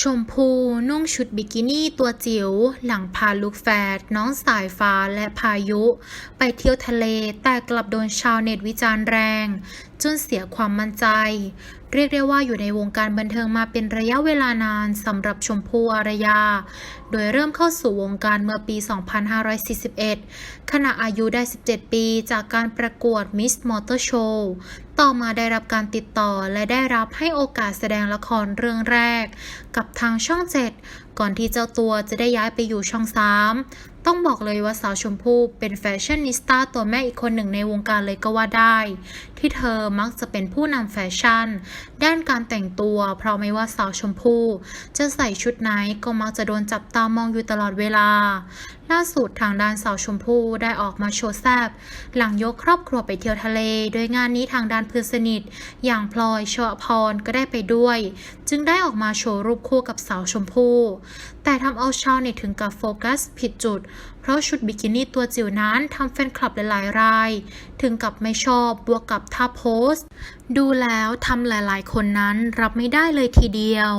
ชมพูนุ่งชุดบิกินี่ตัวจิ๋วหลังพาลูกแฝดน้องสายฟ้าและพายุ ไปเที่ยวทะเลแต่กลับโดนชาวเน็ตวิจารณ์แรง จนเสียความมั่นใจ เรียกได้ว่าอยู่ในวงการบันเทิงมาเป็นระยะเวลานานสำหรับชมพูอารยา โดยเริ่มเข้าสู่วงการเมื่อปี 2541 ขณะอายุได้ 17 ปีจากการประกวด Miss Motor Show ต่อมาได้รับการติดต่อและได้รับให้โอกาสแสดงละครเรื่องแรก กับทางช่อง 7 ก่อนที่เจ้าตัวจะได้ย้ายไปอยู่ช่อง 3 ต้องบอกเลยว่าสาวชมพู่เป็นแฟชั่นนิสต้าตัวแม่อีกคนหนึ่งในวงการเลยก็ว่าได้ ที่เธอมักจะเป็นผู้นำแฟชั่น ด้านการแต่งตัว เพราะไม่ว่าสาวชมพู่จะใส่ชุดไหนก็มักจะโดนจับตามองอยู่ตลอดเวลา ล่าสุดทางด้านสาวชมพู่ได้ออกมาโชว์แซบหลังยกครอบครัวไปเที่ยวทะเล โดยงานนี้ทางด้านเพื่อนสนิท อย่างพลอยชวพรก็ได้ไปด้วย จึงได้ออกมาโชว์รูปคู่กับสาวชมพู่แต่ทำเอาชาวเน็ตถึงกับโฟกัสผิดจุดเพราะชุดบิกินี่ตัวจิ๋วนั้นทำแฟนคลับหลายๆ ราย ถึงกับไม่ชอบบวกกับท่าโพสดูแล้วทำหลายๆ คนนั้นรับไม่ได้เลยทีเดียว